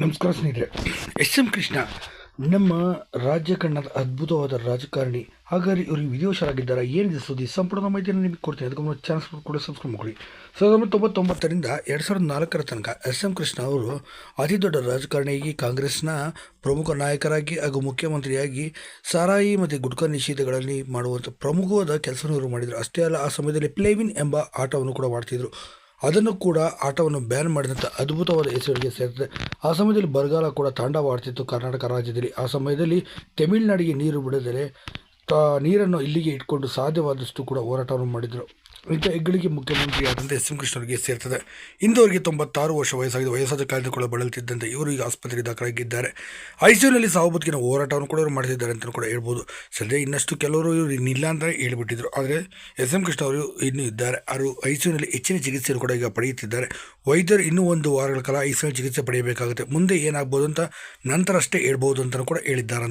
ನಮಸ್ಕಾರ ಸ್ನೇಹಿತರೆ. S M Krishna. ನಮ್ಮ ರಾಜ್ಯ ಕಣ್ಣದ ಅದ್ಭುತವಾದ ರಾಜಕಾರಣಿ ಹಾಗಾಗಿ ಇವರು ವಿದೇಶರಾಗಿದ್ದಾರೆ ಏನಿದೆ ಸುದ್ದಿ? ಸಂಪೂರ್ಣ ಮಾಹಿತಿಯನ್ನು ನಿಮಗೆ ಕೊಡ್ತೀನಿ. ಅದಕ್ಕೆ ಚಾನ್ಸ್ ಕೂಡ ಸಬ್ಸ್ಕ್ರೈಬ್ ಮಾಡ್ಕೊಳ್ಳಿ. ಸಾವಿರದ ಒಂಬೈನೂರ ತೊಂಬತ್ತೊಂಬತ್ತರಿಂದ ಎರಡು ಸಾವಿರದ ನಾಲ್ಕರ ತನಕ ಎಸ್ ಎಂ ಕೃಷ್ಣ ಅವರು ಅತಿ ದೊಡ್ಡ ರಾಜಕಾರಣಿಯಾಗಿ ಕಾಂಗ್ರೆಸ್ನ ಪ್ರಮುಖ ನಾಯಕರಾಗಿ ಹಾಗೂ ಮುಖ್ಯಮಂತ್ರಿಯಾಗಿ ಸಾರಾಯಿ ಮತ್ತು ಗುಟ್ಕಾ ನಿಷೇಧಗಳಲ್ಲಿ ಮಾಡುವಂಥ ಪ್ರಮುಖವಾದ ಕೆಲಸವನ್ನು ಇವರು ಮಾಡಿದರು. ಅಷ್ಟೇ ಅಲ್ಲ, ಆ ಸಮಯದಲ್ಲಿ ಪ್ಲೇವಿನ್ ಎಂಬ ಆಟವನ್ನು ಕೂಡ ಮಾಡ್ತಿದ್ರು ಅದನ್ನು ಕೂಡ ಆಟವನ್ನು ಬ್ಯಾನ್ ಮಾಡಿದಂಥ ಅದ್ಭುತವಾದ ಹೆಸರಿಗೆ ಸೇರ್ತದೆ. ಆ ಸಮಯದಲ್ಲಿ ಬರಗಾಲ ಕೂಡ ತಾಂಡವಾಡ್ತಿತ್ತು ಕರ್ನಾಟಕ ರಾಜ್ಯದಲ್ಲಿ. ಆ ಸಮಯದಲ್ಲಿ ತಮಿಳುನಾಡಿಗೆ ನೀರು ಬಿಡದರೆ ನೀರನ್ನು ಇಲ್ಲಿಗೆ ಇಟ್ಕೊಂಡು ಸಾಧ್ಯವಾದಷ್ಟು ಕೂಡ ಹೋರಾಟವನ್ನು ಮಾಡಿದರು. ಇಂಥ ಹೆಗ್ಗಳಿಗೆ ಮುಖ್ಯಮಂತ್ರಿ ಆದಂತೆ ಎಸ್ ಎಂ ಕೃಷ್ಣರಿಗೆ ಸೇರ್ತದೆ. ಇಂದು ಅವರಿಗೆ ತೊಂಬತ್ತಾರು ವರ್ಷ ವಯಸ್ಸಾಗಿದೆ. ವಯಸ್ಸಾದ ಕಾಯ್ದುಕೊಳ್ಳಲು ಬಳಲುತ್ತಿದ್ದಂತೆ ಇವರು ಈಗ ಆಸ್ಪತ್ರೆಗೆ ದಾಖಲಾಗಿದ್ದಾರೆ. ಐಸಿಯುನಲ್ಲಿ ಸಾವು ಬದುಕಿನ ಹೋರಾಟವನ್ನು ಕೂಡ ಇವರು ಮಾಡ್ತಿದ್ದಾರೆ ಅಂತಲೂ ಕೂಡ ಹೇಳ್ಬೋದು. ಸದ್ಯ ಇನ್ನಷ್ಟು ಕೆಲವರು ಇವರು ಇನ್ನಿಲ್ಲ ಅಂತ ಹೇಳಿಬಿಟ್ಟಿದ್ರು. ಆದರೆ ಎಸ್ ಎಂ ಕೃಷ್ಣ ಅವರು ಇನ್ನೂ ಇದ್ದಾರೆ. ಅವರು ಐಸಿಯುನಲ್ಲಿ ಹೆಚ್ಚಿನ ಚಿಕಿತ್ಸೆಯನ್ನು ಕೂಡ ಈಗ ಪಡೆಯುತ್ತಿದ್ದಾರೆ. ವೈದ್ಯರು ಇನ್ನೂ ಒಂದು ವಾರಗಳ ಕಾಲ ಐಸಿಯುನಲ್ಲಿ ಚಿಕಿತ್ಸೆ ಪಡೆಯಬೇಕಾಗುತ್ತೆ. ಮುಂದೆ ಏನಾಗ್ಬೋದು ಅಂತ ನಂತರ ಅಷ್ಟೇ ಹೇಳ್ಬೋದು ಅಂತಲೂ ಕೂಡ ಹೇಳಿದ್ದಾರಂತೆ.